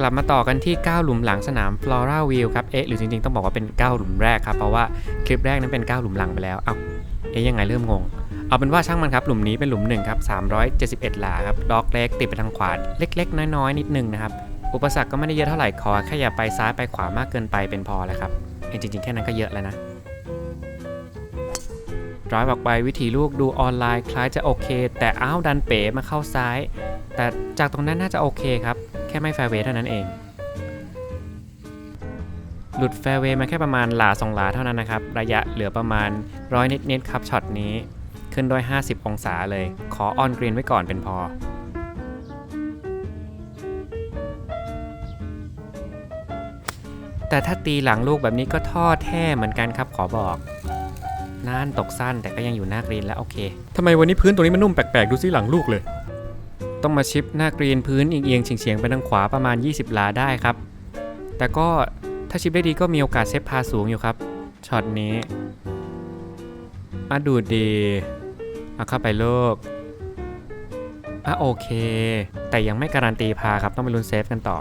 กลับมาต่อกันที่ 9 หลุมหลังสนาม Flora View ครับ เอ๊ะ หรือจริงๆ ต้องบอกว่าเป็น 9 หลุมแรกครับ เพราะว่าคลิปแรกนั้นเป็น 9 หลุมหลังไปแล้ว เอาเอ๊ะยังไงเริ่มงง เอาเป็นว่าช่างมันครับ หลุมนี้เป็นหลุมหนึ่งครับ371 หลาครับ ดอกเล็กติดไปทางขวา เล็กๆ น้อยๆ นิดนึงนะครับ อุปสรรคก็ไม่ได้เยอะเท่าไหร่ ขอแค่อย่าไปซ้ายไปขวามากเกินไปเป็นพอแล้วครับเอ้จริงๆ แค่นั้นก็เยอะแล้วนะ ดรายออกไปวิธีลูกดูออนไลน์คล้ายจะโอเค แต่อ้าวดันเป๋มาเข้าซ้าย แต่จากตรงนั้นน่าจะโอเคครับ แค่ไม่แฟร์เวย์เท่านั้นเอง หลุดแฟร์เวย์มาแค่ประมาณหลาสองหลาเท่านั้นนะครับ ระยะเหลือประมาณร้อยนิดๆครับช็อตนี้ขึ้นด้วย 50 องศาเลย ขอออนกรีนไว้ก่อนเป็นพอแต่ถ้าตีหลังลูกแบบนี้ก็ท่อแท้เหมือนกันครับขอบอก น่านตกสั้นแต่ก็ยังอยู่หน้ากรีนแล้วโอเคทำไมวันนี้พื้นตรงนี้มันนุ่มแปลกๆ ดูซิหลังลูกเลย ต้องมาชิปหน้ากรีนพื้นเอียงๆเฉียงๆไปทางขวาประมาณ 20หลาได้ครับ แต่ก็ถ้าชิปได้ดีก็มีโอกาสเซฟพาสูงอยู่ครับช็อตนี้อะดูดดีเอาเข้าไปโลกอะโอเค แต่ยังไม่การันตีพาครับต้องไปลุ้นเซฟกันต่อ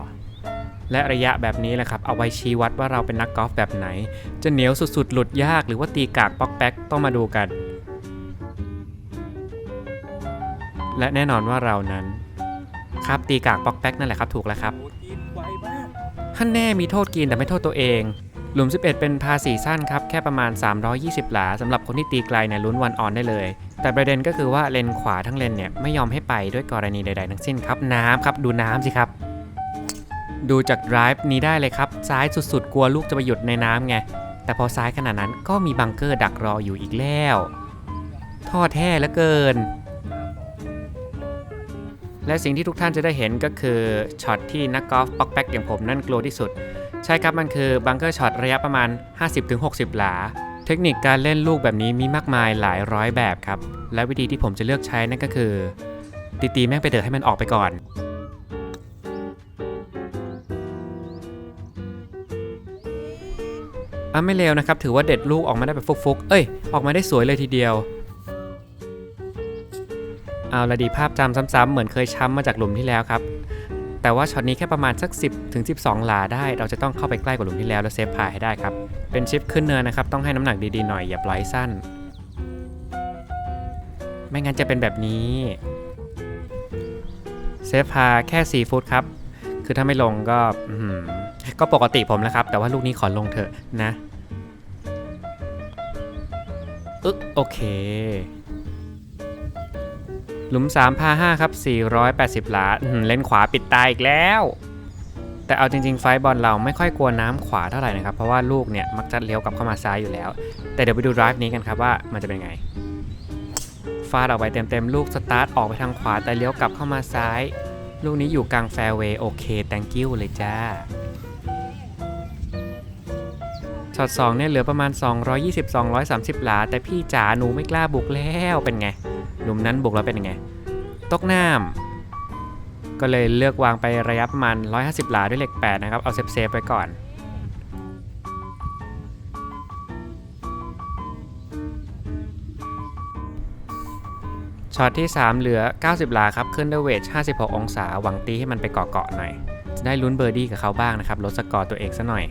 และระยะแบบนี้แหละครับ เอาไว้ชี้วัดว่าเราเป็นนักกอล์ฟแบบไหน จะเหนียวสุดๆ หลุดยากหรือว่าตีกากป๊อก แป๊กต้องมาดูกัน และแน่นอนว่าเรานั้น ครับตีกากป๊อกแป๊กนั่นแหละครับถูกแล้วครับโอ้นไวมากท่านแน่มีโทษกินแต่ไม่โทษตัวเอง หลุม 11 เป็นพาสีสั้นครับ แค่ประมาณ 320 หลาสำหรับคนที่ตีไกลเนี่ยลุ้นวันออนได้เลย แต่ประเด็นก็คือว่าเลนขวาทั้งเลนเนี่ยไม่ยอมให้ไปด้วยกรณีใดๆทั้งสิ้นครับน้ำครับดูน้ำสิครับดูจากไดรฟ์นี้ได้เลยครับ ซ้ายสุดๆ กลัวลูกจะไปหยุดในน้ำไง แต่พอซ้ายขนาดนั้นก็มีบังเกอร์ดักรออยู่อีกแล้วท่อแท้เหลือเกิน และสิ่งที่ทุกท่านจะได้เห็นก็คือช็อตที่นักกอล์ฟป๊อกแป๊กอย่างผมนั่นกลัวที่สุด ใช่ครับมันคือบังเกอร์ช็อตระยะประมาณ 50-60 หลา เทคนิคการเล่นลูกแบบนี้มีมากมายหลายร้อยแบบครับ และวิธีที่ผมจะเลือกใช้นั่นก็คือตีตีแม่งไปเดินให้มันออกไปก่อน อะไม่เลวนะครับ ถือว่าเด็ดลูกออกมาได้แบบฟุกๆ เอ้ย ออกมาได้สวยเลยทีเดียว เอาละดีภาพจำซ้ำๆ เหมือนเคยช้ำมาจากหลุมที่แล้วครับ แต่ว่าช็อตนี้แค่ประมาณสัก 10ถึง12 หลาได้ เราจะต้องเข้าไปใกล้กว่าหลุมที่แล้วแล้วเซฟพายให้ได้ครับ เป็นชิปขึ้นเนินนะครับ ต้องให้น้ำหนักดีๆหน่อยอย่าปล่อยสั้น ไม่งั้นจะเป็นแบบนี้ เซฟพาแค่4ฟุตครับ คือถ้าไม่ลงก็ก็ปกติผมแล้วครับ แต่ว่าลูกนี้ขอลงเถอะนะอึ๊กโอเค หลุม3พา5ครับ 480หลาอื้อหือเลนขวาปิดตาอีกแล้ว แต่เอาจริง ๆ ไฟบอลเราไม่ค่อยกลัวน้ำขวาเท่าไหร่นะครับ เพราะว่าลูกเนี่ย มักจะเลี้ยวกลับเข้ามาซ้ายอยู่แล้ว แต่เดี๋ยวไปดูดร i v e นี้กันครับว่ามันจะเป็นไงฟาดออกไปเต็มๆ ลูกสตาร์ทออกไปทางขวาแต่เลี้ยวกลับเข้ามาซ้าย ลูกนี้อยู่กลางแฟร์เวย์โอเค thank you เลยจ้าช็อต2เนี่ยเหลือประมาณ 220-230 หลา แต่พี่จ๋าหนูไม่กล้าบุกแล้วเป็นไงหลุมนั้นบุกแล้วเป็นไง ตกน้ำก็เลยเลือกวางไประยะประมาณ 150 หลาด้วยเหล็ก 8 นะครับ เอาเซฟเซฟๆไว้ก่อน ช็อตที่ 3 เหลือ 90หลาครับ ขึ้นด้วยเวท56 องศา หวังตีให้มันไปเกาะๆหน่อย จะได้ลุ้นเบอร์ดี้กับเขาบ้างนะครับ ลดสกอร์ตัวเองซะหน่อย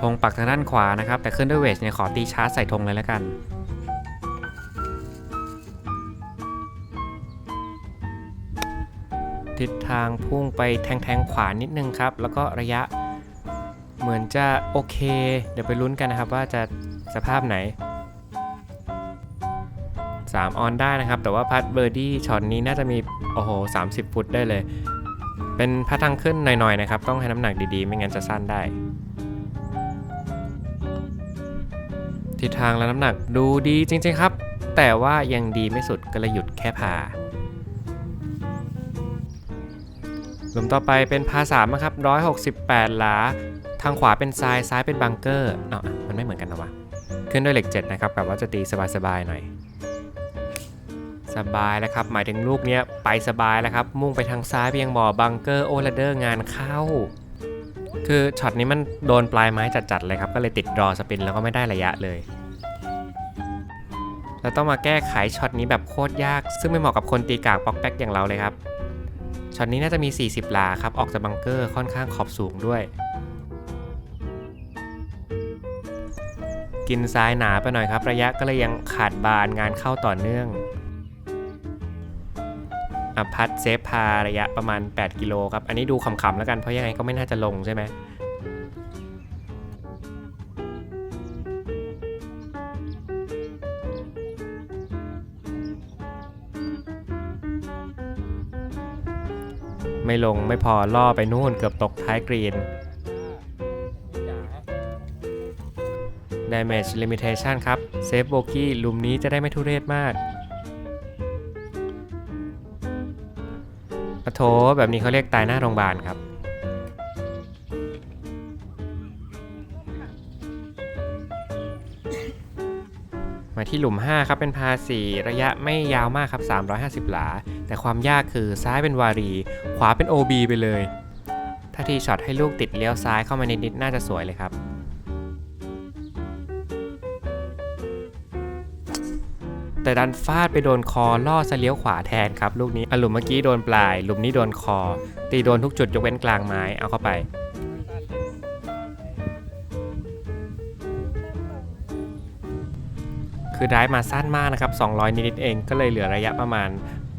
ธงปักทางด้านขวานะครับ แต่ขึ้นด้วยเวทเนี่ยขอตีชาร์จใส่ธงเลยแล้วกันทิศทางพุ่งไปแทงๆขวานิดนึงครับ แล้วก็ระยะเหมือนจะโอเค เดี๋ยวไปลุ้นกันนะครับว่าจะสภาพไหน 3 ออนได้นะครับ แต่ว่าพัดเบอร์ดี้ช็อตนี้น่าจะมี โอ้โห 30 ฟุตได้เลย เป็นพัดทางขึ้นหน่อยๆนะครับ ต้องให้น้ำหนักดีๆ ไม่งั้นจะสั้นได้ ทิศทางและน้ำหนักดูดีจริง ๆ ครับ แต่ว่ายังดีไม่สุดก็เลยหยุดแค่พาหลุมต่อไปเป็นพาสามนะครับ 168 หลา ทางขวาเป็นทราย ซ้ายเป็นบังเกอร์เอะมันไม่เหมือนกันนะวะ ขึ้นด้วยเหล็ก 7 นะครับกับว่าจะตีสบาย ๆ หน่อย สบายแล้วครับ หมายถึงลูกเนี้ยไปสบายแล้วครับ มุ่งไปทางซ้ายเพียงบ่อบังเกอร์โอลเดอร์งานเข้า คือช็อตนี้มันโดนปลายไม้จัดๆเลยครับ ก็เลยติดรอสปินแล้วก็ไม่ได้ระยะเลยแล้วต้องมาแก้ไขช็อตนี้แบบโคตรยาก ซึ่งไม่เหมาะกับคนตีกากป๊อกแป๊กอย่างเราเลยครับช็อตนี้น่าจะมี 40หลาครับ ออกจากบังเกอร์ค่อนข้างขอบสูงด้วย กินซ้ายหนาไปหน่อยครับ ระยะก็เลยยังขาดบานงานเข้าต่อเนื่อง อพัดเซฟพาระยะประมาณ 8 กิโลครับ อันนี้ดูขำๆแล้วกัน เพราะยังไงก็ไม่น่าจะลงใช่ไหมไม่ลงไม่พอล่อไปนู่นเกือบตกท้ายกรีน Damage Limitation ครับ เซฟโบกี้ลุมนี้จะได้ไม่ทุเรศมาก โถแบบนี้เขาเรียกตายหน้าโรงพยาบาลครับ มาที่หลุม 5 ครับเป็นพาสีระยะไม่ยาวมากครับ 350 หลา แต่ความยากคือซ้ายเป็นวารี ขวาเป็น OB ไปเลย ถ้าทีช็อตให้ลูกติดเลี้ยวซ้ายเข้ามานิดๆน่าจะสวยเลยครับ แต่ดันฟาดไปโดนคอล่อซะเลี้ยวขวาแทนครับลูกนี้อะหลุมเมื่อกี้โดนปลาย หลุมนี้โดนคอ ตีโดนทุกจุดยกเว้นกลางไม้เอาเข้าไปคือได้มาสั้นมากนะครับ 200 นิดเองก็เลยเหลือระยะประมาณ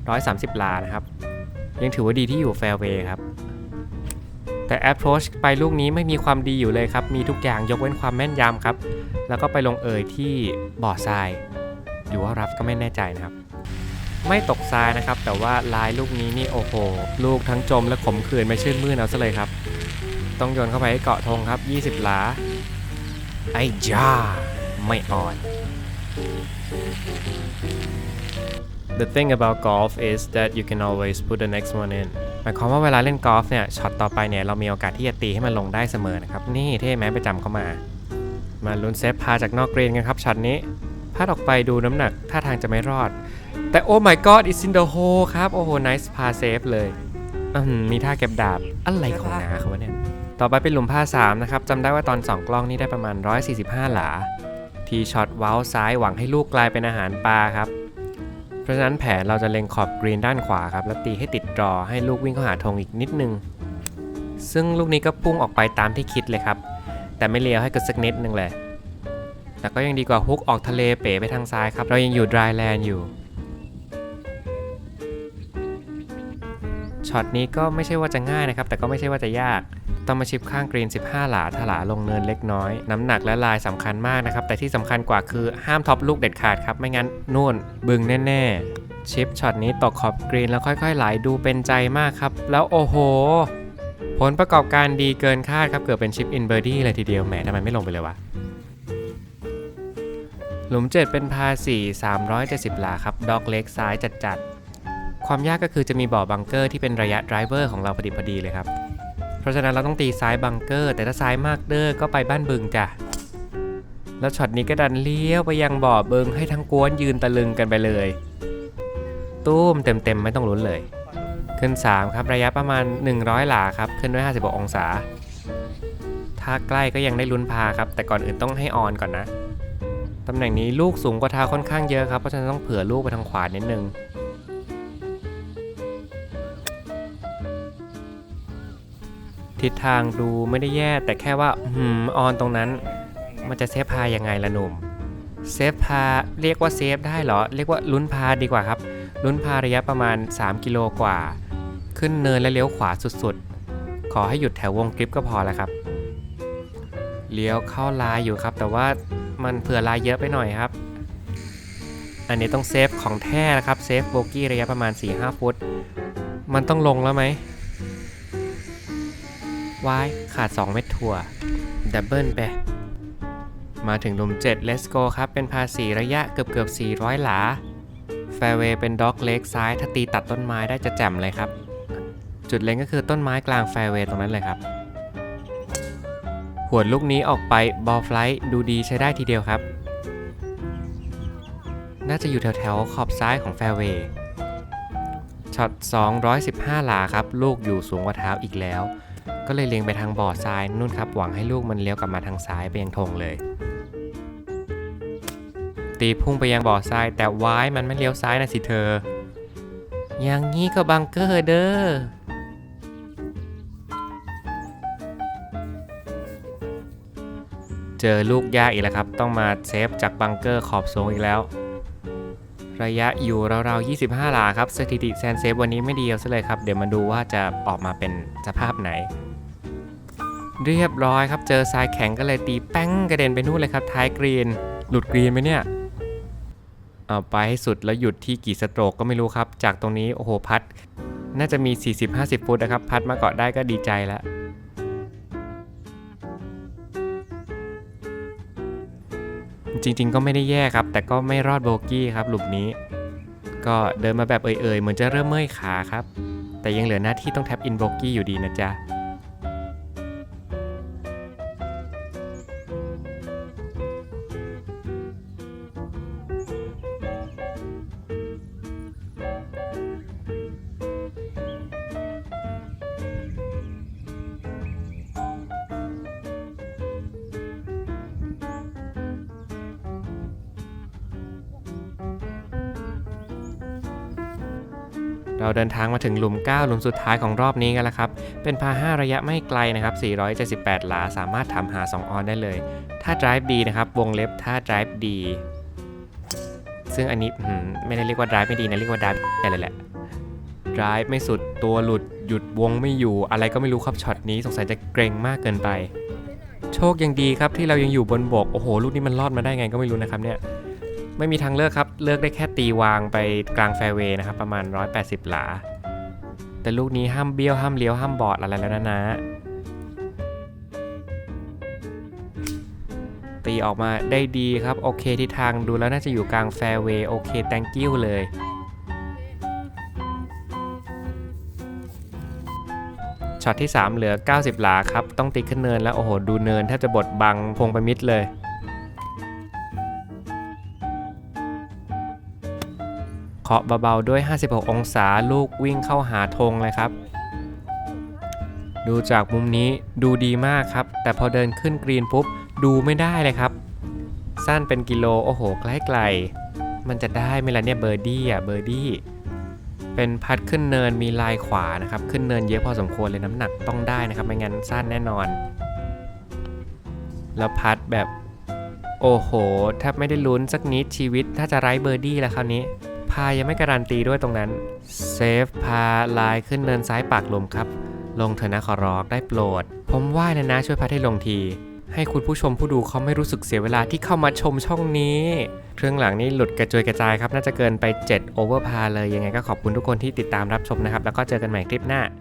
130 ลานะครับ ยังถือว่าดีที่อยู่แฟร์เวย์ครับ แต่ approach ไปลูกนี้ไม่มีความดีอยู่เลยครับ มีทุกอย่างยกเว้นความแม่นยำครับ แล้วก็ไปลงเอยที่บ่อทราย หรือว่ารับก็ไม่แน่ใจนะครับ ไม่ตกทรายนะครับ แต่ว่าลายลูกนี้นี่โอ้โห ลูกทั้งจมและขมขื่นไม่ชื่นมื่นเอาซะเลยครับ ต้องโยนเข้าไปให้เกาะธงครับ 20 หลา ไอ้จ้าไม่อ่อน The thing about golf is that you can always put the next one in หมายความว่าเวลาเล่นกอล์ฟเนี่ยช็อตต่อไปเนี่ยเรามีโอกาสที่จะตีให้มันลงได้เสมอนะครับ นี่เท่ไหมไปจำเข้ามา มาลุ้นเซฟพาจากนอกกรีนกันครับช็อตนี้ พลาดออกไปดูน้ำหนักท่าทางจะไม่รอด แต่โอ้ my god it's in the hole ครับ โอ้โห nice พาเซฟเลยมีท่าเก็บดาบ อะไรของนาเขาวะเนี่ย ต่อไปเป็นหลุมผ้า3นะครับจำได้ว่าตอน 2 กล้องนี่ได้ประมาณ 145 หลา ทีช็อตว้าซ้ายหวังให้ลูกกลายเป็นอาหารปลาครับ เพราะฉะนั้นแผนเราจะเล็งขอบกรีนด้านขวาครับ แล้วตีให้ติดรอให้ลูกวิ่งเข้าหาธงอีกนิดนึง ซึ่งลูกนี้ก็พุ่งออกไปตามที่คิดเลยครับ แต่ไม่เลี้ยวให้กิดสักนิดนึงเลย แต่ก็ยังดีกว่าฮุกออกทะเลเป๋ไปทางซ้ายครับ เรายังอยู่ดรายแลนด์อยู่ ช็อตนี้ก็ไม่ใช่ว่าจะง่ายนะครับ แต่ก็ไม่ใช่ว่าจะยาก ต้องมาชิปข้างกรีน 15 หลาถลาลงเนินเล็กน้อย น้ำหนักและลายสำคัญมากนะครับ แต่ที่สำคัญกว่าคือห้ามท็อปลูกเด็ดขาดครับ ไม่งั้นนู่นบึงแน่ ๆ ชิปช็อตนี้ตกขอบกรีนแล้วค่อยๆไหลดูเป็นใจมากครับ แล้วโอ้โหผลประกอบการดีเกินคาดครับ เกือบเป็นชิปอินเบอร์ดี้เลยทีเดียว แหมทำไมไม่ลงไปเลยวะ หลุม 7 เป็นพา4 370 หลาครับด็อกเล็กซ้ายจัดๆ ความยากก็คือจะมีบ่อบังเกอร์ที่เป็นระยะไดรเวอร์ของเราพอดีพอดีเลยครับ เพราะฉะนั้นเราต้องตีซ้ายบังเกอร์ แต่ถ้าซ้ายมากเด้อก็ไปบ้านบึงจ้ะ แล้วช็อตนี้ก็ดันเลี้ยวไปยังบ่อบึงให้ทั้งกวนยืนตะลึงกันไปเลย ตู้มเต็มๆ ไม่ต้องลุ้นเลย ขึ้น 3 ครับระยะประมาณ 100 หลาครับ ขึ้นด้วย56องศา ถ้าใกล้ก็ยังได้ลุ้นพาครับ แต่ก่อนอื่นต้องให้ออนก่อนนะ ตำแหน่งนี้ลูกสูงกว่าเท้าค่อนข้างเยอะครับ เพราะฉะนั้นต้องเผื่อลูกไปทางขวานิดนึง ทิศทางดูไม่ได้แย่แต่แค่ว่าหืมออนตรงนั้น มันจะเซฟพายังไงล่ะหนุ่ม เซฟพาเรียกว่าเซฟได้เหรอ เรียกว่าลุ้นพาดีกว่าครับ ลุ้นพาระยะประมาณ 3 กิโลกว่า ขึ้นเนินและเลี้ยวขวาสุดๆ ขอให้หยุดแถววงกริปก็พอแล้วครับ เลี้ยวเข้าลายอยู่ครับแต่ว่า มันเผื่อลายเยอะไปหน่อยครับ อันนี้ต้องเซฟของแท้นะครับ เซฟโบกี้ระยะประมาณ 4-5 ฟุต มันต้องลงแล้วไหมวายขาด 2 เม็ดถั่วดับเบิลไป มาถึงหลุม7 Let's go ครับ เป็นพาสีระยะเกือบเกือบ400 หลา แฟร์เวย์เป็นด็อกเล็กซ้าย ถ้าตีตัดต้นไม้ได้จะแจ่มเลยครับ จุดเล็งก็คือต้นไม้กลางแฟร์เวย์ตรงนั้นเลยครับ วดลูกนี้ออกไปบอลไฟล์ดูดีใช้ได้ทีเดียวครับ น่าจะอยู่แถวๆขอบซ้ายของแฟร์เวย์ช็อต 215 หลาครับ ลูกอยู่สูงกว่าเท้าอีกแล้ว ก็เลยเล็งไปทางบ่อทรายนู่นครับ หวังให้ลูกมันเลี้ยวกลับมาทางซ้ายไปยังธงเลย ตีพุ่งไปยังบ่อทราย แต่ว้ายมันไม่เลี้ยวซ้ายนะสิเธอ อย่างนี้ก็บังเกอร์เด้อ เจอลูกยากอีกแล้วครับ ต้องมาเซฟจากบังเกอร์ขอบสูงอีกแล้ว ระยะอยู่ราวๆ 25 หลาครับ สถิติแซนเซฟวันนี้ไม่ดีเอาซะเลยครับ เดี๋ยวมาดูว่าจะออกมาเป็นสภาพไหน เรียบร้อยครับ เจอทรายแข็งก็เลยตีแป้งกระเด็นไปนู่นเลยครับท้ายกรีน หลุดกรีนไหมเนี่ยเอาไปให้สุดแล้วหยุดที่กี่สโตรกก็ไม่รู้ครับ จากตรงนี้โอ้โหพัด น่าจะมี 40-50 ฟุตนะครับ พัดมาเกาะได้ก็ดีใจแล้ว จริง ๆ ก็ไม่ได้แย่ครับ แต่ก็ไม่รอดโบกี้ครับหลุมนี้ ก็เดินมาแบบเอ่ยๆเหมือนจะเริ่มเมื่อยขาครับ แต่ยังเหลือหน้าที่ต้องแท็บอินโบกี้อยู่ดีนะจ๊ะ เราเดินทางมาถึงหลุม 9 หลุมสุดท้ายของรอบนี้กันแล้วครับ เป็นพา5ระยะไม่ไกลนะครับ 478 หลา สามารถทำหา 2 ออนได้เลย ถ้า drive ดีนะครับ วงเล็บถ้า drive ดีซึ่งอันนี้ไม่ได้เรียกว่า drive ไม่ดีนะ เรียกว่า drive อะไรแหละ drive ไม่สุด ตัวหลุด หยุดวงไม่อยู่ อะไรก็ไม่รู้ครับช็อตนี้ สงสัยจะเกรงมากเกินไป โชคยังดีครับที่เรายังอยู่บนบก โอ้โห ลูกนี้มันรอดมาได้ไงก็ไม่รู้นะครับเนี่ย ไม่มีทางเลือกครับ เลือกได้แค่ตีวางไปกลางแฟร์เวย์นะครับ ประมาณ 180 หลา แต่ลูกนี้ห้ามเบี้ยวห้ามเลี้ยวห้ามบอดอะไรแล้วนะนะ ตีออกมาได้ดีครับ โอเคทิศทางดูแล้วน่าจะอยู่กลางแฟร์เวย์โอเค thank you เลยช็อตที่ 3 เหลือ 90 หลาครับ ต้องตีขึ้นเนินแล้ว โอ้โห ดูเนินแทบจะบดบังพงไปมิดเลย เคาะเบาๆด้วย 56 องศาลูกวิ่งเข้าหาธงเลยครับ ดูจากมุมนี้ดูดีมากครับ แต่พอเดินขึ้นกรีนปุ๊บดูไม่ได้เลยครับ สั้นเป็นกิโลโอ้โหใกล้ๆมันจะได้ไหมล่ะเนี่ยเบอร์ดี้อะเบอร์ดี้เป็นพัดขึ้นเนินมีลายขวานะครับ ขึ้นเนินเยอะพอสมควรเลยน้ำหนักต้องได้นะครับ ไม่งั้นสั้นแน่นอน แล้วพัดแบบ โอ้โหแทบไม่ได้ลุ้นสักนิดชีวิตถ้าจะไร้เบอร์ดี้แล้วคราวนี้ พายังไม่การันตีด้วยตรงนั้น เซฟพาลายขึ้นเนินซ้ายปากลมครับ ลงเถอะนะขอร้องได้โปรด ผมว่ายนะนะช่วยพัดให้ลงที ให้คุณผู้ชมผู้ดูเขาไม่รู้สึกเสียเวลาที่เข้ามาชมช่องนี้ เครื่องหลังนี่หลุดกระจุยกระจายครับ น่าจะเกินไป7โอเวอร์พาเลยยังไงก็ขอบคุณทุกคนที่ติดตามรับชมนะครับ แล้วก็เจอกันใหม่คลิปหน้า